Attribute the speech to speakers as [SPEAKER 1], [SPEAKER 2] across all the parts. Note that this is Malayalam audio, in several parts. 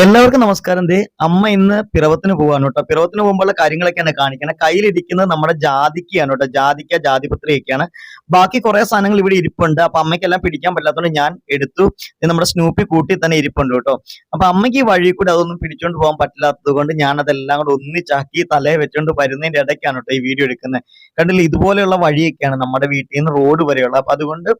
[SPEAKER 1] എല്ലാവർക്കും നമസ്കാരം. ദേ അമ്മ ഇന്ന് പിറവത്തിന് പോവാണ് കേട്ടോ. പിറവത്തിന് പോകുമ്പോഴുള്ള കാര്യങ്ങളൊക്കെ എന്നെ കാണിക്കണം. കയ്യിലിരിക്കുന്നത് നമ്മുടെ ജാതിക്കയാണ് കേട്ടോ. ജാതിക്ക ജാതിപത്രിയൊക്കെയാണ് ബാക്കി കുറെ സാധനങ്ങൾ ഇവിടെ ഇരിപ്പുണ്ട്. അപ്പൊ അമ്മയ്ക്കെല്ലാം പിടിക്കാൻ പറ്റാത്തതുകൊണ്ട് ഞാൻ എടുത്തു. നമ്മുടെ സ്നൂപ്പി കൂട്ടി തന്നെ ഇരിപ്പുണ്ട് കേട്ടോ. അപ്പൊ അമ്മയ്ക്ക് ഈ വഴി കൂടെ അതൊന്നും പിടിച്ചോണ്ട് പോകാൻ പറ്റില്ലാത്തത് കൊണ്ട് ഞാൻ അതെല്ലാം കൂടെ ഒന്നിച്ചാക്കി തലയെ വെച്ചോണ്ട് വരുന്നതിന്റെ ഇടയ്ക്കാണ് കേട്ടോ ഈ വീഡിയോ എടുക്കുന്നത്. കണ്ടില്ല? ഇതുപോലെയുള്ള വഴിയൊക്കെയാണ് നമ്മുടെ വീട്ടിൽ നിന്ന് റോഡ് വരെയുള്ള. അപ്പൊ അതുകൊണ്ട്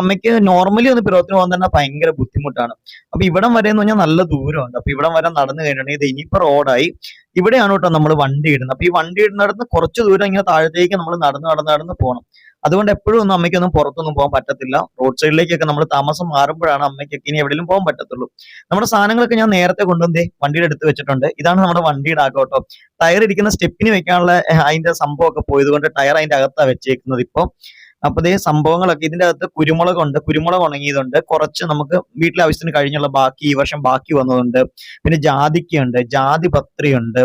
[SPEAKER 1] അമ്മയ്ക്ക് നോർമലി ഒന്ന് പിറവത്തിന് പോകാൻ തന്നെ ഭയങ്കര ബുദ്ധിമുട്ടാണ്. അപ്പൊ ഇവിടം വരെ എന്ന് പറഞ്ഞാൽ നല്ല ദൂരമുണ്ട് അപ്പൊ ഇവിടം വരെ നടന്നു കഴിഞ്ഞിട്ടുണ്ടെങ്കിൽ ഇത് ഇനിയിപ്പോ റോഡായി ഇവിടെയാണ് കേട്ടോ നമ്മൾ വണ്ടി ഇടുന്നത്. അപ്പൊ ഈ വണ്ടി ഇടുന്നിടത്ത് കുറച്ച് ദൂരം ഇങ്ങനെ താഴത്തേക്ക് നമ്മൾ നടന്ന് നടന്ന് നടന്ന് പോകണം അതുകൊണ്ട് എപ്പോഴും ഒന്നും അമ്മയ്ക്കൊന്നും പുറത്തൊന്നും പോകാൻ പറ്റത്തില്ല. റോഡ് സൈഡിലേക്കൊക്കെ നമ്മൾ താമസം മാറുമ്പോഴാണ് അമ്മയ്ക്കൊക്കെ ഇനി എവിടെയും പോകാൻ പറ്റത്തുള്ളൂ. നമ്മുടെ സാധനങ്ങളൊക്കെ ഞാൻ നേരത്തെ കൊണ്ടുവന്നേ വണ്ടിയുടെ എടുത്ത് വെച്ചിട്ടുണ്ട്. ഇതാണ് നമ്മുടെ വണ്ടിയുടെ ആക്കോട്ടോ കേട്ടോ. ടയർ ഇരിക്കുന്ന സ്റ്റെപ്പിന് വെക്കാനുള്ള അതിന്റെ സംഭവമൊക്കെ പോയത് കൊണ്ട് ടയർ അതിന്റെ അകത്താണ് വെച്ചേക്കുന്നത് ഇപ്പൊ. അപ്പൊ ഇതേ സംഭവങ്ങളൊക്കെ ഇതിന്റെ അകത്ത് കുരുമുളക് ഉണ്ട് കുരുമുളക് ഉണങ്ങിയതുണ്ട്. കുറച്ച് നമുക്ക് വീട്ടിലെ ആവശ്യത്തിന് കഴിഞ്ഞുള്ള ബാക്കി ഈ വർഷം ബാക്കി വന്നതുണ്ട്. പിന്നെ ജാതിക്കുണ്ട് ജാതി പത്രിയുണ്ട്.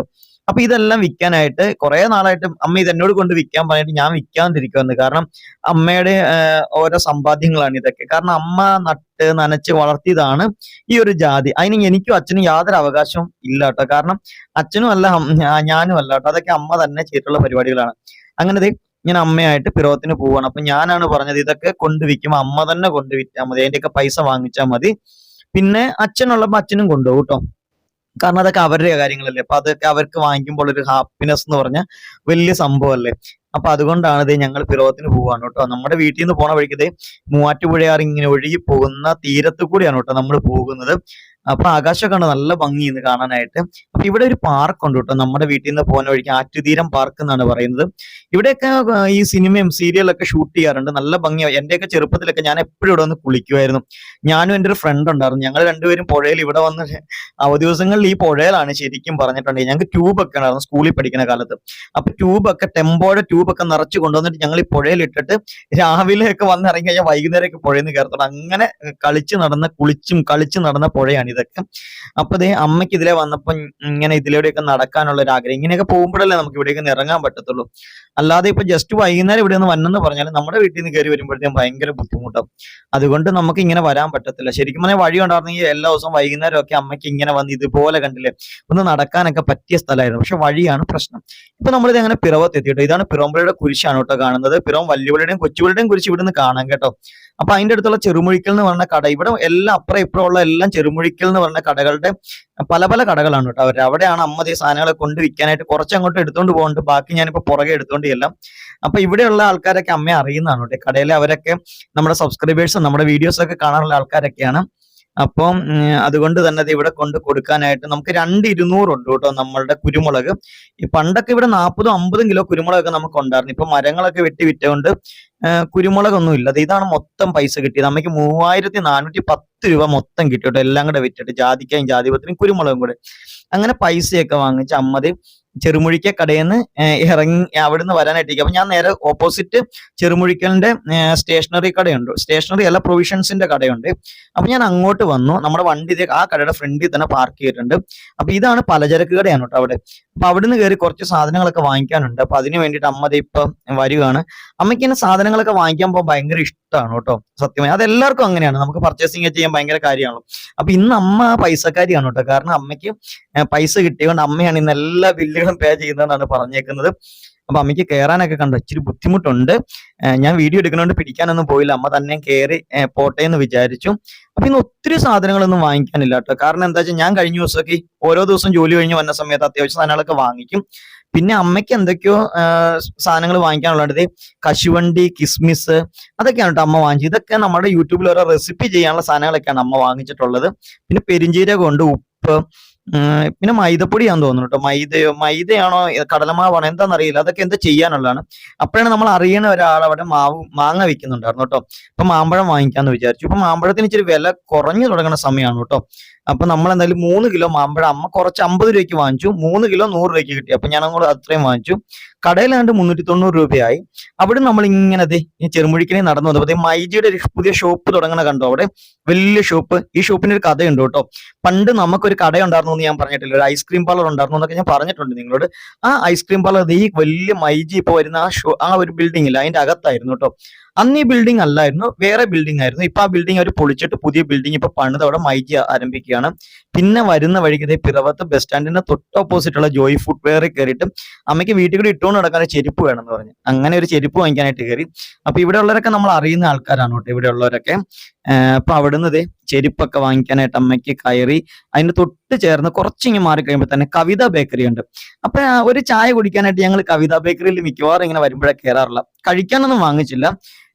[SPEAKER 1] അപ്പൊ ഇതെല്ലാം വിൽക്കാനായിട്ട് കുറെ നാളായിട്ട് അമ്മ ഇത് എന്നോട് കൊണ്ട് വിൽക്കാൻ പറഞ്ഞിട്ട് ഞാൻ വിൽക്കാതിരിക്കുമെന്ന് കാരണം അമ്മയുടെ ഓരോ സമ്പാദ്യങ്ങളാണ് ഇതൊക്കെ. കാരണം അമ്മ നട്ട് നനച്ച് വളർത്തിയതാണ് ഈ ഒരു ജാതി. അതിന് എനിക്കും അച്ഛനും യാതൊരു അവകാശവും ഇല്ല കേട്ടോ. കാരണം അച്ഛനും അല്ല ഞാനും അല്ല കേട്ടോ. അതൊക്കെ അമ്മ തന്നെ ചെയ്തിട്ടുള്ള പരിപാടികളാണ്. അങ്ങനെ ഞാൻ അമ്മയായിട്ട് പിറവത്തിന് പോവാണ്. അപ്പൊ ഞാനാണ് പറഞ്ഞത് ഇതൊക്കെ കൊണ്ടുവിക്കും അമ്മ തന്നെ കൊണ്ട് വിറ്റാൽ മതി. അതിന്റെയൊക്കെ പൈസ വാങ്ങിച്ചാൽ മതി. പിന്നെ അച്ഛനുള്ളപ്പോ അച്ഛനും കൊണ്ടുപോകും കേട്ടോ. കാരണം അതൊക്കെ അവരുടെ കാര്യങ്ങളല്ലേ. അപ്പൊ അതൊക്കെ അവർക്ക് വാങ്ങിക്കുമ്പോൾ ഒരു ഹാപ്പിനെസ് എന്ന് പറഞ്ഞ വലിയ സംഭവമല്ലേ. അപ്പൊ അതുകൊണ്ടാണ് ഇത് ഞങ്ങൾ പിറവത്തിന് പോവാണ് കേട്ടോ. നമ്മുടെ വീട്ടിൽ നിന്ന് പോണ വഴിക്ക് മൂവാറ്റുപുഴയാർ ഇങ്ങനെ ഒഴുകി പോകുന്ന തീരത്ത് കൂടിയാണ് കേട്ടോ നമ്മൾ പോകുന്നത്. അപ്പൊ ആകാശമൊക്കെ ഉണ്ട് നല്ല ഭംഗിന്ന് കാണാനായിട്ട്. അപ്പൊ ഇവിടെ ഒരു പാർക്ക് ഉണ്ട് കേട്ടോ. നമ്മുടെ വീട്ടിൽ നിന്ന് പോകുന്ന വഴിക്ക് ആറ്റുതീരം പാർക്ക് എന്നാണ് പറയുന്നത്. ഇവിടെയൊക്കെ ഈ സിനിമയും സീരിയലൊക്കെ ഷൂട്ട് ചെയ്യാറുണ്ട്. നല്ല ഭംഗിയാണ് എന്റെയൊക്കെ ചെറുപ്പത്തിലൊക്കെ ഞാൻ എപ്പോഴും ഇവിടെ വന്ന് കുളിക്കുമായിരുന്നു. ഞാനും എന്റെ ഒരു ഫ്രണ്ട് ഉണ്ടായിരുന്നു. ഞങ്ങൾ രണ്ടുപേരും പുഴയിൽ ഇവിടെ വന്ന് അവധി ദിവസങ്ങളിൽ ഈ പുഴയിലാണ് ശരിക്കും പറഞ്ഞിട്ടുണ്ടെങ്കിൽ ഞങ്ങൾക്ക് ട്യൂബൊക്കെ ഉണ്ടായിരുന്നു സ്കൂളിൽ പഠിക്കുന്ന കാലത്ത്. അപ്പൊ ട്യൂബൊക്കെ ടെമ്പോയുടെ ട്യൂബൊക്കെ നിറച്ച് കൊണ്ടുവന്നിട്ട് ഞങ്ങൾ ഈ പുഴയിൽ ഇട്ടിട്ട് രാവിലെയൊക്കെ വന്ന് ഇറങ്ങി കഴിഞ്ഞാൽ വൈകുന്നേരമൊക്കെ പുഴയിൽ നിന്ന് കയറത്തോളം അങ്ങനെ കളിച്ച് നടന്ന കുളിച്ചും കളിച്ച് നടന്ന പുഴയാണ് ഇതൊക്കെ. അപ്പൊ അതേ അമ്മയ്ക്ക് ഇതിലെ വന്നപ്പോ ഇങ്ങനെ ഇതിലൂടെയൊക്കെ നടക്കാനുള്ള ഒരു ആഗ്രഹം ഇങ്ങനെയൊക്കെ പോകുമ്പോഴല്ലേ നമുക്ക് ഇവിടേക്ക് ഇറങ്ങാൻ പറ്റത്തുള്ളൂ. അല്ലാതെ ഇപ്പൊ ജസ്റ്റ് വൈകുന്നേരം ഇവിടെ നിന്ന് വന്നെന്ന് പറഞ്ഞാൽ നമ്മുടെ വീട്ടിൽ നിന്ന് കയറി വരുമ്പോഴത്തേക്കും ഭയങ്കര ബുദ്ധിമുട്ടാവും. അതുകൊണ്ട് നമുക്ക് ഇങ്ങനെ വരാൻ പറ്റത്തില്ല. ശരിക്കും പറഞ്ഞാൽ വഴി ഉണ്ടായിരുന്നെങ്കിൽ എല്ലാ ദിവസവും വൈകുന്നേരം ഒക്കെ അമ്മയ്ക്ക് ഇങ്ങനെ വന്ന് ഇതുപോലെ കണ്ടില്ലേ ഒന്ന് നടക്കാനൊക്കെ പറ്റിയ സ്ഥലമായിരുന്നു പക്ഷെ വഴിയാണ് പ്രശ്നം. ഇപ്പൊ നമ്മളിത് അങ്ങനെ പിറവത്തെത്തി എത്തിയിട്ടോ ഇതാണ് പിറവമ്പുഴയുടെ കുരിശാണ് കേട്ടോ കാണുന്നത്. പിറവം വല്ലുവിളുടെയും കൊച്ചുവിളുടെയും കുരിശ് ഇവിടുന്ന് കാണാം കേട്ടോ. അപ്പൊ അതിന്റെ അടുത്തുള്ള ചെറുമുഴിക്കൽ എന്ന് പറഞ്ഞ കട ഇവിടെ എല്ലാം അപ്പുറം ഇപ്പുറം ഉള്ള എല്ലാം ചെറുമുഴിക്കൽ എന്ന് പറഞ്ഞ കടകളുടെ പല പല കടകളാണ് കേട്ടോ. അവർ അവിടെയാണ് അമ്മ ഈ സാധനങ്ങളെ കൊണ്ട് വിൽക്കാനായിട്ട് കുറച്ച് അങ്ങോട്ട് എടുത്തോണ്ട് പോകുന്നുണ്ട് ബാക്കി ഞാനിപ്പോ പുറകെ എടുത്തോണ്ട് ചെല്ലാം. അപ്പൊ ഇവിടെയുള്ള ആൾക്കാരൊക്കെ അമ്മയെ അറിയുന്നതാണ് കേട്ടോ. കടയിലെ അവരൊക്കെ നമ്മുടെ സബ്സ്ക്രൈബേഴ്സും നമ്മുടെ വീഡിയോസ് ഒക്കെ കാണാനുള്ള ആൾക്കാരൊക്കെയാണ്. അപ്പം അതുകൊണ്ട് തന്നെ ഇവിടെ കൊണ്ട് കൊടുക്കാനായിട്ട് നമുക്ക് രണ്ട് ഇരുന്നൂറുണ്ട് കേട്ടോ നമ്മളുടെ കുരുമുളക്. ഈ പണ്ടൊക്കെ ഇവിടെ നാൽപ്പതും അമ്പതും കിലോ കുരുമുളകൊക്കെ നമുക്ക് ഉണ്ടായിരുന്നു. ഇപ്പൊ മരങ്ങളൊക്കെ വെട്ടി വിറ്റുകൊണ്ട് കുരുമുളകൊന്നും ഇല്ല ഇതാണ് മൊത്തം പൈസ കിട്ടിയത്. അമ്മയ്ക്ക് മൂവായിരത്തി നാനൂറ്റി പത്ത് രൂപ മൊത്തം കിട്ടി കേട്ടോ. എല്ലാം കൂടെ വിറ്റിട്ട് ജാതിക്കായും ജാതിപത്രിയും കുരുമുളകും കൂടെ. അങ്ങനെ പൈസയൊക്കെ വാങ്ങിച്ച് അമ്മത് ചെറുമുഴിക്ക കടയിൽ നിന്ന് ഇറങ്ങി അവിടുന്ന് വരാനായിട്ടിരിക്കും. അപ്പൊ ഞാൻ നേരെ ഓപ്പോസിറ്റ് ചെറുമുഴിക്കലിന്റെ സ്റ്റേഷനറി കടയുണ്ട്. സ്റ്റേഷനറി അല്ല പ്രൊവിഷൻസിന്റെ കടയുണ്ട്. അപ്പൊ ഞാൻ അങ്ങോട്ട് വന്നു. നമ്മുടെ വണ്ടി ആ കടയുടെ ഫ്രണ്ടിൽ തന്നെ പാർക്ക് ചെയ്തിട്ടുണ്ട്. അപ്പൊ ഇതാണ് പലചരക്ക് കടയാണ് കേട്ടോ അവിടെ. അപ്പൊ അവിടുന്ന് കയറി കുറച്ച് സാധനങ്ങളൊക്കെ വാങ്ങിക്കാനുണ്ട്. അപ്പൊ അതിന് വേണ്ടിയിട്ട് അമ്മ ഇപ്പൊ വരികയാണ്. അമ്മയ്ക്ക് ഇങ്ങനെ സാധനങ്ങളൊക്കെ വാങ്ങിക്കാൻ പോകാൻ ഭയങ്കര ഇഷ്ടമാണ് കേട്ടോ സത്യമായി അത് എല്ലാവർക്കും അങ്ങനെയാണ്. നമുക്ക് പർച്ചേസിംഗ് ചെയ്യാൻ ഭയങ്കര കാര്യമാണല്ലോ. അപ്പൊ ഇന്ന് അമ്മ പൈസക്കാരിയാണ് കേട്ടോ. കാരണം അമ്മയ്ക്ക് പൈസ കിട്ടിയതുകൊണ്ട് അമ്മയാണ് ഇന്ന് എല്ലാ ബില്ലുകളും പേ ചെയ്യുന്നതെന്നാണ് പറഞ്ഞേക്കുന്നത്. അപ്പൊ അമ്മയ്ക്ക് കയറാനൊക്കെ കണ്ടു. ഇച്ചിരി ബുദ്ധിമുട്ടുണ്ട്. ഞാൻ വീഡിയോ എടുക്കുന്നതുകൊണ്ട് പിടിക്കാനൊന്നും പോയില്ല. അമ്മ തന്നെ കയറി പോട്ടെ എന്ന് വിചാരിച്ചു. അപ്പൊ ഇന്ന് ഒത്തിരി സാധനങ്ങളൊന്നും വാങ്ങിക്കാനില്ല കേട്ടോ. കാരണം എന്താ വെച്ചാൽ ഞാൻ കഴിഞ്ഞ ദിവസമൊക്കെ ഓരോ ദിവസം ജോലി കഴിഞ്ഞ് വന്ന സമയത്ത് അത്യാവശ്യം സാധനങ്ങളൊക്കെ വാങ്ങിക്കും. പിന്നെ അമ്മയ്ക്ക് എന്തൊക്കെയോ സാധനങ്ങൾ വാങ്ങിക്കാനുള്ളത് കശുവണ്ടി കിസ്മിസ് അതൊക്കെയാണ് കേട്ടോ അമ്മ വാങ്ങിച്ചത്. ഇതൊക്കെ നമ്മുടെ യൂട്യൂബിൽ ഓരോ റെസിപ്പി ചെയ്യാനുള്ള സാധനങ്ങളൊക്കെയാണ് അമ്മ വാങ്ങിച്ചിട്ടുള്ളത്. പിന്നെ പെരിഞ്ചീരകമുണ്ട് ഉപ്പ് പിന്നെ മൈദപ്പൊടിയാന്ന് തോന്നുന്നു കേട്ടോ മൈദയോ മൈദയാണോ കടലമാവാണോ എന്താണെന്നറിയില്ല അതൊക്കെ എന്താ ചെയ്യാനുള്ളതാണ്. അപ്പോഴാണ് നമ്മൾ അറിയുന്ന ഒരാൾ അവിടെ മാവ് മാങ്ങ വിൽക്കുന്നുണ്ടായിരുന്നു കേട്ടോ അപ്പൊ മാമ്പഴം വാങ്ങിക്കാന്ന് വിചാരിച്ചു. ഇപ്പൊ മാമ്പഴത്തിന് ഇച്ചിരി വില കുറഞ്ഞു തുടങ്ങുന്ന സമയമാണ് കേട്ടോ അപ്പൊ നമ്മൾ എന്തായാലും മൂന്ന് കിലോ മാമ്പഴം അമ്മ കുറച്ച് അമ്പത് രൂപയ്ക്ക് വാങ്ങിച്ചു. മൂന്ന് കിലോ നൂറ് രൂപയ്ക്ക് കിട്ടി. അപ്പൊ ഞാൻ അങ്ങോട്ട് അത്രയും വാങ്ങിച്ചു. കടയിലാണ്ട് മുന്നൂറ്റി തൊണ്ണൂറ് രൂപയായി. അവിടെ നമ്മൾ ഇങ്ങനെ ഈ ചെറുമുഴിക്കനെ നടന്നു വന്നപ്പോൾ മൈജിയുടെ ഒരു പുതിയ ഷോപ്പ് തുടങ്ങണ കണ്ടോ അവിടെ? വലിയ ഷോപ്പ്. ഈ ഷോപ്പിന് ഒരു കഥയുണ്ട് കേട്ടോ. പണ്ട് നമുക്കൊരു കട ഉണ്ടായിരുന്നു എന്ന് ഞാൻ പറഞ്ഞിട്ടില്ല. ഒരു ഐസ്ക്രീം പാർലർ ഉണ്ടായിരുന്നു എന്നൊക്കെ ഞാൻ പറഞ്ഞിട്ടുണ്ട് നിങ്ങളോട്. ആ ഐസ്ക്രീം പാർലർ ഈ വലിയ മൈജി ഇപ്പൊ വരുന്ന ആ ഷോ ആ ഒരു ബിൽഡിംഗിൽ അതിന്റെ അകത്തായിരുന്നു കേട്ടോ. അന്ന് ഈ ബിൽഡിംഗ് അല്ലായിരുന്നു വേറെ ബിൽഡിംഗ് ആയിരുന്നു. ഇപ്പൊ ആ ബിൽഡിംഗ് അവർ പൊളിച്ചിട്ട് പുതിയ ബിൽഡിംഗ് ഇപ്പൊ പണിത് അവിടെ മൈജി ആരംഭിക്കുകയാണ്. പിന്നെ വരുന്ന വഴിക്ക് പിറവത്ത് ബസ് സ്റ്റാൻഡിന്റെ തൊട്ട് ഓപ്പോസിറ്റ് ഉള്ള ജോയി ഫുഡ് വെയറിൽ കയറിയിട്ട് അമ്മയ്ക്ക് വീട്ടിൽ കൂടി ഇട്ടുകൊണ്ട് നടക്കാൻ ചെരുപ്പ് വേണമെന്ന് പറഞ്ഞു. അങ്ങനെ ഒരു ചെരുപ്പ് വാങ്ങിക്കാനായിട്ട് കയറി. അപ്പൊ ഇവിടെ ഉള്ളവരൊക്കെ നമ്മൾ അറിയുന്ന ആൾക്കാരാണ് കേട്ടോ ഇവിടെ ഉള്ളവരൊക്കെ. അപ്പൊ അവിടുന്ന് ചെരുപ്പൊക്കെ വാങ്ങിക്കാനായിട്ട് അമ്മയ്ക്ക് കയറി. അതിന്റെ തൊട്ട് ചേർന്ന് കുറച്ചിങ്ങ് മാറി കഴിയുമ്പോൾ തന്നെ കവിത ബേക്കറി ഉണ്ട്. അപ്പൊ ഒരു ചായ കുടിക്കാനായിട്ട് ഞങ്ങൾ കവിത ബേക്കറിയിൽ മിക്കവാറും ഇങ്ങനെ വരുമ്പോഴേ കയറാറില്ല കഴിക്കാനൊന്നും വാങ്ങിച്ചില്ല.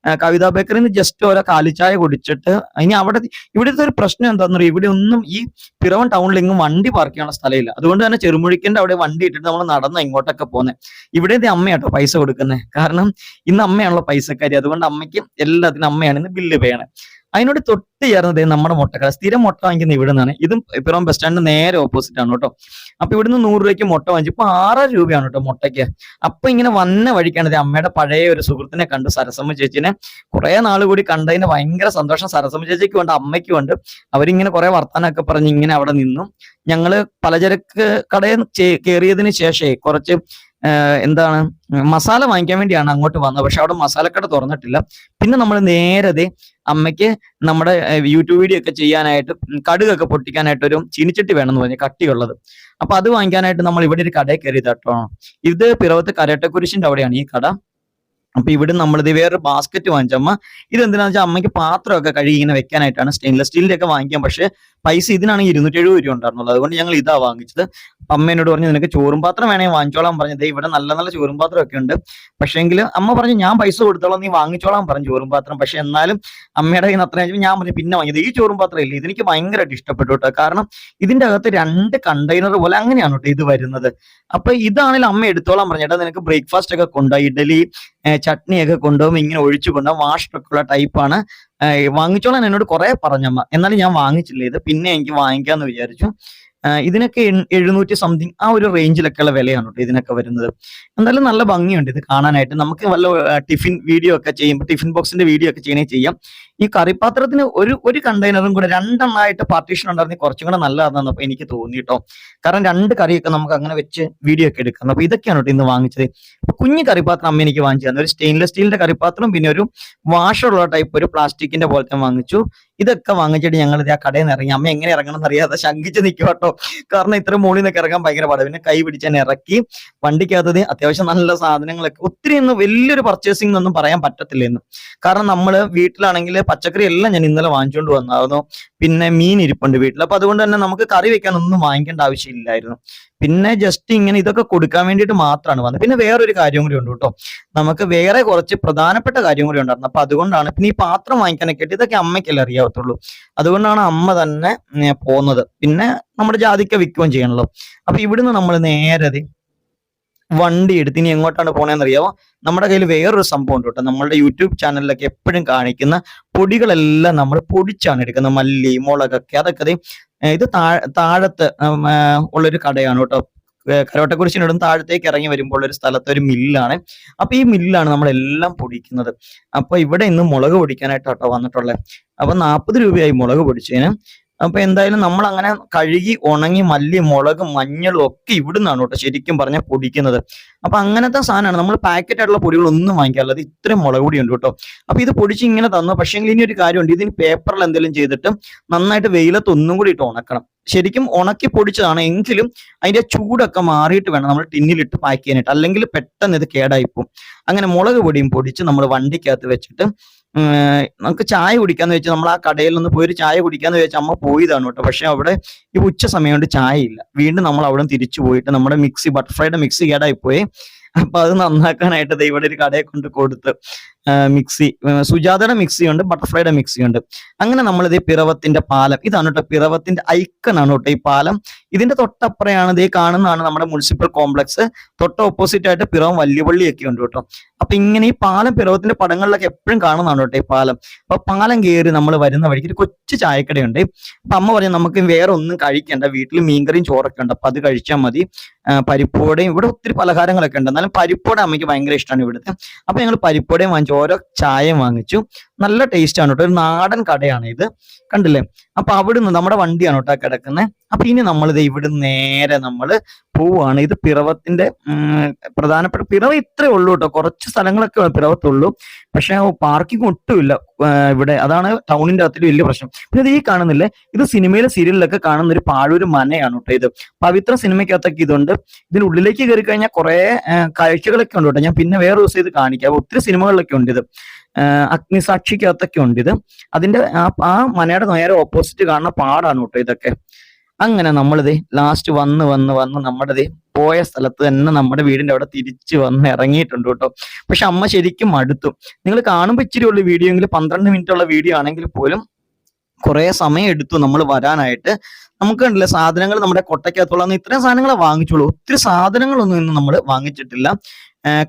[SPEAKER 1] കവിത ബേക്കറിയിൽ നിന്ന് ജസ്റ്റ് ഓരോ കാലിച്ചായ കുടിച്ചിട്ട് ഇനി അവിടെ ഇവിടുത്തെ ഒരു പ്രശ്നം എന്താണെന്ന് പറയുക ഇവിടെ ഒന്നും ഈ പിറവൻ ടൗണിൽ ഇങ്ങും വണ്ടി പാർക്ക് ചെയ്യാനുള്ള സ്ഥലമില്ല. അതുകൊണ്ട് തന്നെ ചെറുമുഴിക്കന്റെ അവിടെ വണ്ടി ഇട്ടിട്ട് നമ്മൾ നടന്ന് ഇങ്ങോട്ടൊക്കെ പോകുന്നത് ഇവിടെ അമ്മയാട്ടോ പൈസ കൊടുക്കുന്നത് കാരണം ഇന്ന് അമ്മയാണല്ലോ പൈസക്കാരി. അതുകൊണ്ട് അമ്മയ്ക്ക് എല്ലാത്തിനും അമ്മയാണ് ഇന്ന് ബില്ല് പേയണേ അതിനോട് തൊട്ട് ചേർന്നത് നമ്മുടെ മുട്ടക്കട സ്ഥിരം മുട്ട വാങ്ങിക്കുന്ന ഇവിടെ നിന്നാണ് ഇതും പിറവം ബസ് സ്റ്റാൻഡ് നേരെ ഓപ്പോസിറ്റ് ആണ് കേട്ടോ. അപ്പൊ ഇവിടുന്ന് നൂറ് രൂപയ്ക്ക് മുട്ട വാങ്ങിച്ചു ഇപ്പൊ ആറ് രൂപയാണ് കേട്ടോ മുട്ടയ്ക്ക്. അപ്പൊ ഇങ്ങനെ വന്ന വഴിക്കാണ് അമ്മയുടെ പഴയ ഒരു സുഹൃത്തിനെ കണ്ടു സരസമ്മ ചേച്ചിനെ കുറെ നാൾ കൂടി കണ്ടതിന് ഭയങ്കര സന്തോഷം. സരസമ്മ ചേച്ചിക്കും ഉണ്ട് അമ്മയ്ക്കും ഉണ്ട്. അവരിങ്ങനെ കുറെ വർത്താനൊക്കെ പറഞ്ഞ് ഇങ്ങനെ അവിടെ നിന്നു. ഞങ്ങൾ പലചരക്ക് കടയിൽ കയറിയതിന് ശേഷമേ കുറച്ച് എന്താണ്? മസാല വാങ്ങിക്കാൻ വേണ്ടിയാണ് അങ്ങോട്ട് വന്നത്. പക്ഷെ അവിടെ മസാലക്കട തുറന്നിട്ടില്ല. പിന്നെ നമ്മൾ നേരത്തെ അമ്മയ്ക്ക് നമ്മുടെ യൂട്യൂബ് വീഡിയോ ഒക്കെ ചെയ്യാനായിട്ട് കടുകൊക്കെ പൊട്ടിക്കാനായിട്ട് ഒരു ചീനിച്ചട്ടി വേണമെന്ന് പറഞ്ഞു കട്ടിയുള്ളത്. അപ്പൊ അത് വാങ്ങിക്കാനായിട്ട് നമ്മൾ ഇവിടെ ഒരു കടയിൽ കയറി തട്ടോ ഇത് പിറവത്ത് കരട്ടക്കുരിശിന്റെ അവിടെയാണ് ഈ കട. അപ്പൊ ഇവിടെ നമ്മളിത് വേറൊരു ബാസ്ക്കറ്റ് വാങ്ങിച്ചമ്മ ഇത് എന്തിനാന്ന് വെച്ചാൽ അമ്മയ്ക്ക് പാത്രമൊക്കെ കഴുകി ഇങ്ങനെ വെക്കാനായിട്ടാണ് സ്റ്റെയിൻലെസ് സ്റ്റീലിന്റെ ഒക്കെ വാങ്ങിക്കാം പക്ഷെ പൈസ ഇതിനാണെങ്കിൽ ഇരുന്നൂറ്റി എഴുപത് രൂപ ഉണ്ടായിരുന്നുള്ളൂ. അതുകൊണ്ട് ഞങ്ങൾ ഇതാ വാങ്ങിച്ചത്. അമ്മേനോട് പറഞ്ഞു നിനക്ക് ചോറും പാത്രം വേണമെങ്കിൽ വാങ്ങിച്ചോളാം പറഞ്ഞത് ഇവിടെ നല്ല നല്ല ചോറും പാത്രം ഒക്കെ ഉണ്ട്. പക്ഷേങ്കിൽ അമ്മ പറഞ്ഞു ഞാൻ പൈസ കൊടുത്തോളാം നീ വാങ്ങിച്ചോളാം പറഞ്ഞു ചോറും പാത്രം. പക്ഷെ എന്നാലും അമ്മയുടെ കയ്യിൽ നിന്ന് അത്രയും ഞാൻ പറഞ്ഞു പിന്നെ വാങ്ങിയത് ഈ ചോറും പാത്രം ഇല്ല? ഇതെനിക്ക് ഭയങ്കരമായിട്ട് ഇഷ്ടപ്പെട്ടു കേട്ടോ. കാരണം ഇതിന്റെ അകത്ത് രണ്ട് കണ്ടെയ്നർ പോലെ അങ്ങനെയാണ് കേട്ടോ ഇത് വരുന്നത്. അപ്പൊ ഇതാണെങ്കിൽ അമ്മ എടുത്തോളാം പറഞ്ഞു ചേട്ടാ നിനക്ക് ബ്രേക്ക്ഫാസ്റ്റ് ഒക്കെ കൊണ്ടുപോയി. ഇഡലി ചട്നിയൊക്കെ കൊണ്ടുപോകും ഇങ്ങനെ ഒഴിച്ചു കൊണ്ടുപോകും വാഷ്ടൊക്കെയുള്ള ഉള്ള ടൈപ്പാണ് വാങ്ങിച്ചോളാൻ എന്നോട് കുറെ പറഞ്ഞമ്മ എന്നാലും ഞാൻ വാങ്ങിച്ചില്ല. ഇത് പിന്നെ എനിക്ക് വാങ്ങിക്കാന്ന് വിചാരിച്ചു. ഇതിനൊക്കെ എഴുന്നൂറ്റി സംതിങ് ആ ഒരു റേഞ്ചിലൊക്കെയുള്ള വിലയാണ് കേട്ടോ ഇതിനൊക്കെ വരുന്നത്. എന്തായാലും നല്ല ഭംഗിയുണ്ട് ഇത് കാണാനായിട്ട്. നമുക്ക് വല്ല ടിഫിൻ വീഡിയോ ഒക്കെ ചെയ്യുമ്പോൾ ടിഫിൻ ബോക്സിന്റെ വീഡിയോ ഒക്കെ ചെയ്യണേ ചെയ്യാം. ഈ കറിപ്പാത്രത്തിന് ഒരു ഒരു കണ്ടെയ്നറും കൂടെ രണ്ടെണ്ണമായിട്ട് പാർട്ടീഷൻ ഉണ്ടായിരുന്നെങ്കിൽ കുറച്ചും കൂടെ നല്ലതാണെന്ന് അപ്പൊ എനിക്ക് തോന്നി കേട്ടോ കാരണം രണ്ട് കറിയൊക്കെ നമുക്ക് അങ്ങനെ വെച്ച് വീഡിയോ ഒക്കെ എടുക്കാം. അപ്പൊ ഇതൊക്കെയാണ് കേട്ടോ ഇന്ന് വാങ്ങിച്ചത്. കുഞ്ഞു കറിപ്പാത്രം അമ്മ എനിക്ക് വാങ്ങിച്ചു ഒരു സ്റ്റെയിൻലെസ് സ്റ്റീലിന്റെ കറിപ്പാത്രം പിന്നെ ഒരു വാഷുള്ള ടൈപ്പ് ഒരു പ്ലാസ്റ്റിക്കിന്റെ പോലത്തെ വാങ്ങിച്ചു. ഇതൊക്കെ വാങ്ങിച്ചിട്ട് ഞങ്ങൾ ആ കടയിൽ നിന്ന് ഇറങ്ങി. അമ്മ എങ്ങനെ ഇറങ്ങണം എന്നറിയാതെ ശങ്കിച്ച് നിൽക്കും കേട്ടോ. കാരണം ഇത്ര മുകളിൽ നിന്നൊക്കെ ഇറങ്ങാൻ ഭയങ്കര പാടാ. പിന്നെ കൈ പിടിച്ച് തന്നെ ഇറക്കി വണ്ടിക്കകത്തത് അത്യാവശ്യം നല്ല സാധനങ്ങളൊക്കെ ഒത്തിരി ഒന്നും വലിയൊരു പർച്ചേസിംഗ് ഒന്നും പറയാൻ പറ്റത്തില്ല ഇന്ന് കാരണം നമ്മൾ വീട്ടിലാണെങ്കിൽ പച്ചക്കറി എല്ലാം ഞാൻ ഇന്നലെ വാങ്ങിച്ചുകൊണ്ട് വന്നായിരുന്നു. പിന്നെ മീൻ ഇരിപ്പുണ്ട് വീട്ടിൽ അപ്പൊ അതുകൊണ്ട് തന്നെ നമുക്ക് കറി വെക്കാൻ ഒന്നും വാങ്ങിക്കേണ്ട ആവശ്യമില്ലായിരുന്നു. പിന്നെ ജസ്റ്റ് ഇങ്ങനെ ഇതൊക്കെ കൊടുക്കാൻ വേണ്ടിയിട്ട് മാത്രമാണ് വന്നത്. പിന്നെ വേറൊരു കാര്യം കൂടി ഉണ്ട് കേട്ടോ. നമുക്ക് വേറെ കുറച്ച് പ്രധാനപ്പെട്ട കാര്യം കൂടി ഉണ്ടായിരുന്നു. അപ്പൊ അതുകൊണ്ടാണ് പിന്നെ ഈ പാത്രം വാങ്ങിക്കാനൊക്കെ ആയിട്ട് ഇതൊക്കെ അമ്മയ്ക്കല്ലേ അറിയാവത്തുള്ളൂ. അതുകൊണ്ടാണ് അമ്മ തന്നെ പോകുന്നത് പിന്നെ നമ്മുടെ ജാതിക്ക വിൽക്കുകയും ചെയ്യണല്ലോ. അപ്പൊ ഇവിടുന്ന് നമ്മൾ നേരെ വണ്ടി എടുത്ത് ഇനി എങ്ങോട്ടാണ് പോണേന്ന് അറിയാമോ നമ്മുടെ കയ്യിൽ വേറൊരു സംഭവം ഉണ്ട് കേട്ടോ നമ്മുടെ യൂട്യൂബ് ചാനലിലൊക്കെ എപ്പോഴും കാണിക്കുന്ന പൊടികളെല്ലാം നമ്മൾ പൊടിച്ചാണ് എടുക്കുന്നത്. മല്ലി മുളകൊക്കെ അതൊക്കെ ഇത് താഴെ താഴത്ത് ഉള്ളൊരു കടയാണ് കേട്ടോ. കരോട്ടക്കുരിശിനോടും താഴത്തേക്ക് ഇറങ്ങി വരുമ്പോൾ ഒരു സ്ഥലത്ത് ഒരു മില്ലാണ്. അപ്പൊ ഈ മില്ലാണ് നമ്മളെല്ലാം പൊടിക്കുന്നത്. അപ്പൊ ഇവിടെ ഇന്ന് മുളക് പൊടിക്കാനായിട്ടാട്ടോ വന്നിട്ടുള്ളത് അപ്പൊ നാൽപ്പത് രൂപയായി മുളക് പൊടിച്ചതിന്. അപ്പൊ എന്തായാലും നമ്മൾ അങ്ങനെ കഴുകി ഉണങ്ങി മല്ലി മുളക് മഞ്ഞളും ഒക്കെ ഇവിടുന്നാണ് കേട്ടോ ശരിക്കും പറഞ്ഞാൽ പൊടിക്കുന്നത്. അപ്പൊ അങ്ങനത്തെ സാധനമാണ്. നമ്മൾ പാക്കറ്റ് ആയിട്ടുള്ള പൊടികളൊന്നും വാങ്ങിക്കാറില്ല. അത് ഇത്രയും മുളക് പൊടി ഉണ്ട് കേട്ടോ. അപ്പൊ ഇത് പൊടിച്ച് ഇങ്ങനെ തന്നു. പക്ഷേ ഇനി ഒരു കാര്യമുണ്ട്. ഇതിന് പേപ്പറിൽ എന്തെങ്കിലും ചെയ്തിട്ട് നന്നായിട്ട് വെയിലത്ത് ഒന്നും കൂടി ഇട്ട് ഉണക്കണം. ശരിക്കും ഉണക്കി പൊടിച്ചതാണ്. എങ്കിലും അതിന്റെ ചൂടൊക്കെ മാറിയിട്ട് വേണം നമ്മൾ ടിന്നിലിട്ട് പാക്ക് ചെയ്യാനായിട്ട്. അല്ലെങ്കിൽ പെട്ടെന്ന് ഇത് കേടായിപ്പോവും. അങ്ങനെ മുളക് പൊടിയും പൊടിച്ച് നമ്മൾ വണ്ടിക്കകത്ത് വെച്ചിട്ട് നമുക്ക് ചായ കുടിക്കാന്ന് വെച്ചാൽ നമ്മൾ ആ കടയിൽ നിന്ന് പോയി ഒരു ചായ കുടിക്കാന്ന് വെച്ചാൽ അമ്മ പോയതാണ് കേട്ടോ. പക്ഷെ അവിടെ ഈ ഉച്ച സമയം കൊണ്ട് ചായ ഇല്ല വീണ്ടും നമ്മൾ അവിടെ തിരിച്ചു പോയിട്ട് നമ്മുടെ മിക്സി ബട്ടർഫ്ലൈയുടെ മിക്സി കേടായി പോയി അപ്പൊ അത് നന്നാക്കാനായിട്ട് ഇവിടെ ഒരു കടയെ കൊണ്ട് കൊടുത്ത് മിക്സി സുജാതയുടെ മിക്സി ഉണ്ട് ബട്ടർഫ്ലൈയുടെ മിക്സി ഉണ്ട് അങ്ങനെ നമ്മൾ ഇത് പിറവത്തിന്റെ പാലം ഇതാണ് കേട്ടോ പിറവത്തിന്റെ ഐക്കൺ ആണ് കേട്ടോ ഈ പാലം. ഇതിന്റെ തൊട്ടപ്പുറയാണ് ഇതേ കാണുന്നതാണ് നമ്മുടെ മുനിസിപ്പൽ കോംപ്ലക്സ്. തൊട്ട് ഓപ്പോസിറ്റ് ആയിട്ട് പിറവം വല്യപള്ളിയൊക്കെ ഉണ്ട് കേട്ടോ അപ്പൊ ഇങ്ങനെ ഈ പാലം പിറവത്തിന്റെ പടങ്ങളിലൊക്കെ എപ്പോഴും കാണുന്നതാണ് കേട്ടോ ഈ പാലം. അപ്പൊ പാലം കയറി നമ്മൾ വരുന്ന വഴിക്ക് ഒരു കൊച്ചു ചായക്കടയുണ്ട്. അപ്പൊ അമ്മ പറഞ്ഞു നമുക്ക് വേറെ ഒന്നും കഴിക്കണ്ട വീട്ടിൽ മീൻകറിയും ചോറൊക്കെ ഉണ്ട് അപ്പൊ അത് കഴിച്ചാൽ മതി. പരിപ്പോടയും ഇവിടെ ഒത്തിരി പലഹാരങ്ങളൊക്കെ ഉണ്ട്. എന്നാലും പരിപ്പോട അമ്മയ്ക്ക് ഭയങ്കര ഇഷ്ടമാണ് ഇവിടുത്തെ. അപ്പൊ ഞങ്ങൾ പരിപ്പോടയും വാങ്ങിച്ചു. ഓരോ ചായയും വാങ്ങിച്ചു. നല്ല ടേസ്റ്റ് ആണ് കേട്ടോ. ഒരു നാടൻ കടയാണ് ഇത്. കണ്ടില്ലേ? അപ്പൊ അവിടുന്ന് നമ്മുടെ വണ്ടിയാണ് കേട്ടോ കിടക്കുന്നത് അപ്പൊ ഇനി നമ്മൾ നമ്മളിത് ഇവിടെ നേരെ നമ്മൾ പോവാണ്. ഇത് പിറവത്തിന്റെ പ്രധാനപ്പെട്ട പിറവ ഇത്രേ ഉള്ളൂ കേട്ടോ. കുറച്ച് സ്ഥലങ്ങളൊക്കെ പിറവത്തുള്ളൂ. പക്ഷെ പാർക്കിംഗ് ഒട്ടുമില്ല ഇവിടെ. അതാണ് ടൗണിന്റെ അകത്തിൽ വലിയ പ്രശ്നം. പിന്നെ ഇത് ഈ കാണുന്നില്ലേ? ഇത് സിനിമയിലെ സീരിയലിലൊക്കെ കാണുന്ന ഒരു പാഴൊരു മനയാണ് കേട്ടോ ഇത്. പവിത്ര സിനിമയ്ക്കകത്തൊക്കെ ഇതുണ്ട്. ഇതിന് ഉള്ളിലേക്ക് കയറി കഴിഞ്ഞാൽ കുറെ കാഴ്ചകളൊക്കെ ഉണ്ട് കേട്ടോ. ഞാൻ പിന്നെ വേറെ ദിവസം ഇത് കാണിക്കാം. ഒത്തിരി സിനിമകളിലൊക്കെ ഉണ്ട് ഇത്. അഗ്നിസാക്ഷിക്കകത്തൊക്കെ ഉണ്ട് ഇത്. അതിന്റെ ആ മനയുടെ നേരെ ഓപ്പോസിറ്റ് കാണുന്ന പാടാണ് കേട്ടോ ഇതൊക്കെ. അങ്ങനെ നമ്മളിത് ലാസ്റ്റ് വന്ന് വന്ന് വന്ന് നമ്മുടെ ദേ പോയ സ്ഥലത്ത് തന്നെ നമ്മുടെ വീടിന്റെ അവിടെ തിരിച്ചു വന്ന് ഇറങ്ങിയിട്ടുണ്ട് കേട്ടോ. പക്ഷെ അമ്മ ശരിക്കും മടുത്തു. നിങ്ങൾ കാണുമ്പോൾ ഇച്ചിരി ഉള്ള വീഡിയോ എങ്കിൽ പന്ത്രണ്ട് മിനിറ്റ് ഉള്ള വീഡിയോ ആണെങ്കിൽ പോലും കുറെ സമയം എടുത്തു നമ്മൾ വരാനായിട്ട്. നമുക്ക് കണ്ടില്ല സാധനങ്ങൾ നമ്മുടെ കൊട്ടയ്ക്കകത്തുള്ള ഇത്രയും സാധനങ്ങളെ വാങ്ങിച്ചുള്ളൂ. ഒത്തിരി സാധനങ്ങളൊന്നും ഇന്ന് നമ്മൾ വാങ്ങിച്ചിട്ടില്ല.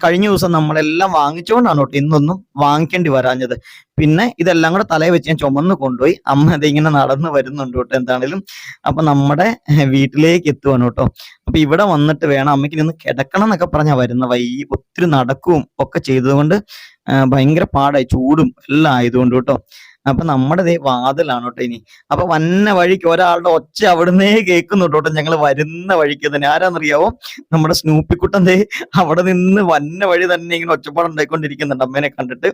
[SPEAKER 1] കഴിഞ്ഞ ദിവസം നമ്മളെല്ലാം വാങ്ങിച്ചുകൊണ്ടാണ് കേട്ടോ ഇന്നൊന്നും വാങ്ങിക്കേണ്ടി വരാഞ്ഞത്. പിന്നെ ഇതെല്ലാം കൂടെ തലയിൽ വെച്ച് ഞാൻ ചുമന്ന് കൊണ്ടുപോയി. അമ്മ അതിങ്ങനെ നടന്ന് വരുന്നുണ്ട് കേട്ടോ എന്താണേലും. അപ്പൊ നമ്മുടെ വീട്ടിലേക്ക് എത്തുവാണ് കേട്ടോ. അപ്പൊ ഇവിടെ വന്നിട്ട് വേണം അമ്മയ്ക്ക് ഇന്ന് കിടക്കണം എന്നൊക്കെ പറഞ്ഞാ വരുന്ന വൈ ഒത്തിരി നടക്കുകയും ഒക്കെ ചെയ്തതുകൊണ്ട് ഭയങ്കര പാടായി. ചൂടും എല്ലാം ആയതുകൊണ്ട് കേട്ടോ. അപ്പൊ നമ്മുടെ വാതിലാണ് കേട്ടോ ഇനി. അപ്പൊ വന്ന വഴിക്ക് ഒരാളുടെ ഒച്ച അവിടുന്നേ കേൾക്കുന്നുണ്ട് കേട്ടോ. ഞങ്ങൾ വരുന്ന വഴിക്ക് തന്നെ. ആരാന്നറിയാവോ? നമ്മുടെ സ്നൂപ്പിക്കുട്ടൻ ദേ അവിടെ നിന്ന് വന്ന വഴി തന്നെ ഇങ്ങനെ ഒച്ചപ്പാട് ഉണ്ടായിക്കൊണ്ടിരിക്കുന്നുണ്ട് അമ്മേനെ കണ്ടിട്ട്.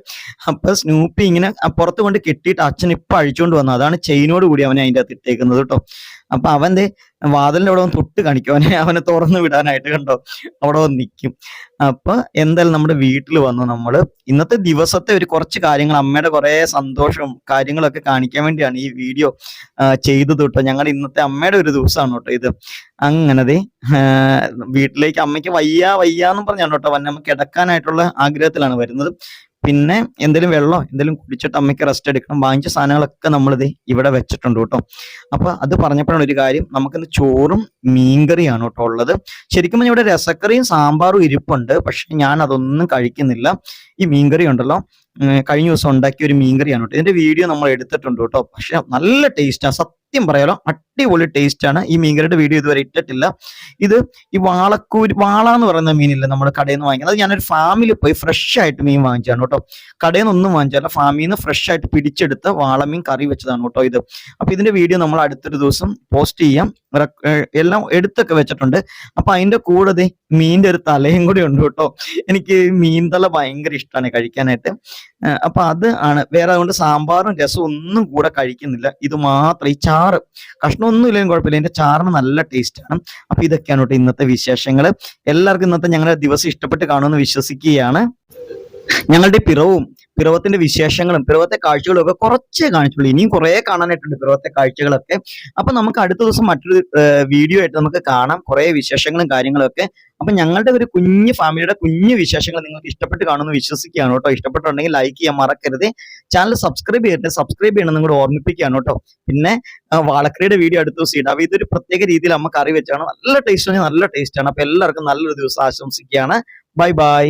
[SPEAKER 1] അപ്പൊ സ്നൂപ്പി ഇങ്ങനെ പുറത്ത് കൊണ്ട് കെട്ടിയിട്ട് അച്ഛൻ ഇപ്പൊ അഴിച്ചുകൊണ്ട് വന്നു. അതാണ് ചെയിനോട് കൂടി അവനെ അതിന്റെ അകത്ത് ഇട്ടേക്കുന്നത് കേട്ടോ. അപ്പൊ അവന്റെ വാതിലിന്റെ അവിടെ തൊട്ട് കാണിക്കും. അവനെ അവനെ തുറന്നു വിടാനായിട്ട് കണ്ടോ? അവിടെ വന്ന് നിൽക്കും അപ്പൊ എന്തായാലും നമ്മുടെ വീട്ടിൽ വന്നു നമ്മൾ. ഇന്നത്തെ ദിവസത്തെ ഒരു കുറച്ച് കാര്യങ്ങൾ അമ്മയുടെ കുറെ സന്തോഷവും കാര്യങ്ങളൊക്കെ കാണിക്കാൻ വേണ്ടിയാണ് ഈ വീഡിയോ ചെയ്തത് കേട്ടോ. ഞങ്ങൾ ഇന്നത്തെ അമ്മയുടെ ഒരു ദിവസമാണ് കേട്ടോ ഇത്. അങ്ങനതെ വീട്ടിലേക്ക് അമ്മയ്ക്ക് വയ്യ വയ്യ എന്നും പറഞ്ഞാണ് കേട്ടോ. വന്നമ്മ കിടക്കാനായിട്ടുള്ള ആഗ്രഹത്തിലാണ് വരുന്നത്. പിന്നെ എന്തെങ്കിലും വെള്ളം എന്തെങ്കിലും കുടിച്ചിട്ട് അമ്മയ്ക്ക് റെസ്റ്റ് എടുക്കണം വാങ്ങിച്ച സാധനങ്ങളൊക്കെ നമ്മളിത് ഇവിടെ വെച്ചിട്ടുണ്ട് കേട്ടോ. അപ്പൊ അത് പറഞ്ഞപ്പോഴാണ് ഒരു കാര്യം നമുക്കിന്ന് ചോറും മീൻകറിയാണ് കേട്ടോ ഉള്ളത്. ശരിക്കും ഇവിടെ രസക്കറിയും സാമ്പാറും ഇരിപ്പുണ്ട് പക്ഷെ ഞാൻ അതൊന്നും കഴിക്കുന്നില്ല. ഈ മീൻകറി ഉണ്ടല്ലോ കഴിഞ്ഞ ദിവസം ഉണ്ടാക്കിയ ഒരു മീൻകറിയാണ് കേട്ടോ. ഇതിന്റെ വീഡിയോ നമ്മൾ എടുത്തിട്ടുണ്ട് കേട്ടോ. പക്ഷെ നല്ല ടേസ്റ്റാണ് സത്യം പറയാലോ അടിപൊളി ടേസ്റ്റ് ആണ്. ഈ മീൻകറിയുടെ വീഡിയോ ഇതുവരെ ഇട്ടിട്ടില്ല. ഇത് ഈ വാളക്കൂര് വാള എന്ന് പറയുന്ന മീനില്ല നമ്മൾ കടയിൽ നിന്ന് വാങ്ങിക്കുന്നത് ഞാനൊരു ഫാമിൽ പോയി ഫ്രഷ് ആയിട്ട് മീൻ വാങ്ങിച്ചാണ് കേട്ടോ. കടയിൽ നിന്നൊന്നും വാങ്ങിച്ചല്ല ഫാമിൽ നിന്ന് ഫ്രഷ് ആയിട്ട് പിടിച്ചെടുത്ത് വാളമീൻ കറി വെച്ചതാണ് കേട്ടോ ഇത്. അപ്പൊ ഇതിന്റെ വീഡിയോ നമ്മൾ അടുത്തൊരു ദിവസം പോസ്റ്റ് ചെയ്യാം. എല്ലാം എടുത്തൊക്കെ വെച്ചിട്ടുണ്ട്. അപ്പൊ അതിന്റെ കൂടെ മീനിന്റെ ഒരു തലയും കൂടി ഉണ്ട് കേട്ടോ. എനിക്ക് മീൻ തല ഭയങ്കര ഇഷ്ടമാണ് കഴിക്കാനായിട്ട്. അപ്പൊ അത് ആണ്. വേറെ അതുകൊണ്ട് സാമ്പാറും രസവും ഒന്നും കൂടെ കഴിക്കുന്നില്ല. ഇത് മാത്രം ഈ ചാറ്. കഷ്ണം ഒന്നും ഇല്ലെങ്കിലും കുഴപ്പമില്ല. ഇതിന്റെ ചാറിന് നല്ല ടേസ്റ്റാണ് അപ്പൊ ഇതൊക്കെയാണ് കേട്ടോ ഇന്നത്തെ വിശേഷങ്ങൾ എല്ലാവർക്കും ഇന്നത്തെ ഞങ്ങളുടെ ദിവസം ഇഷ്ടപ്പെട്ട് കാണുമെന്ന് വിശ്വസിക്കുകയാണ്. ഞങ്ങളുടെ പിറവും പിറവത്തിന്റെ വിശേഷങ്ങളും പിറവത്തെ കാഴ്ചകളും ഒക്കെ കുറച്ചേ കാണിച്ചുള്ളൂ. ഇനിയും കുറെ കാണാനായിട്ടുണ്ട് പിറവത്തെ കാഴ്ചകളൊക്കെ. അപ്പൊ നമുക്ക് അടുത്ത ദിവസം മറ്റൊരു വീഡിയോ ആയിട്ട് നമുക്ക് കാണാം. കുറെ വിശേഷങ്ങളും കാര്യങ്ങളും ഒക്കെ. അപ്പൊ ഞങ്ങളുടെ ഒരു കുഞ്ഞു ഫാമിലിയുടെ കുഞ്ഞു വിശേഷങ്ങൾ നിങ്ങൾക്ക് ഇഷ്ടപ്പെട്ട് കാണുമെന്ന് വിശ്വസിക്കുകയാണ് കേട്ടോ. ഇഷ്ടപ്പെട്ടുണ്ടെങ്കിൽ ലൈക്ക് ചെയ്യാൻ മറക്കരുത്. ചാനൽ സബ്സ്ക്രൈബ് ചെയ്തിട്ട് സബ്സ്ക്രൈബ് ചെയ്യണം നിങ്ങളോട് ഓർമ്മിപ്പിക്കുകയാണ് കേട്ടോ. പിന്നെ വാളക്കരയുടെ വീഡിയോ അടുത്ത ദിവസം ഇടാം. അപ്പൊ ഇതൊരു പ്രത്യേക രീതിയിൽ അമ്മ കറി വെച്ചാണ്. നല്ല ടേസ്റ്റ് നല്ല ടേസ്റ്റ് ആണ്. അപ്പൊ എല്ലാവർക്കും നല്ലൊരു ദിവസം ആശംസിക്കുകയാണ്. Bye bye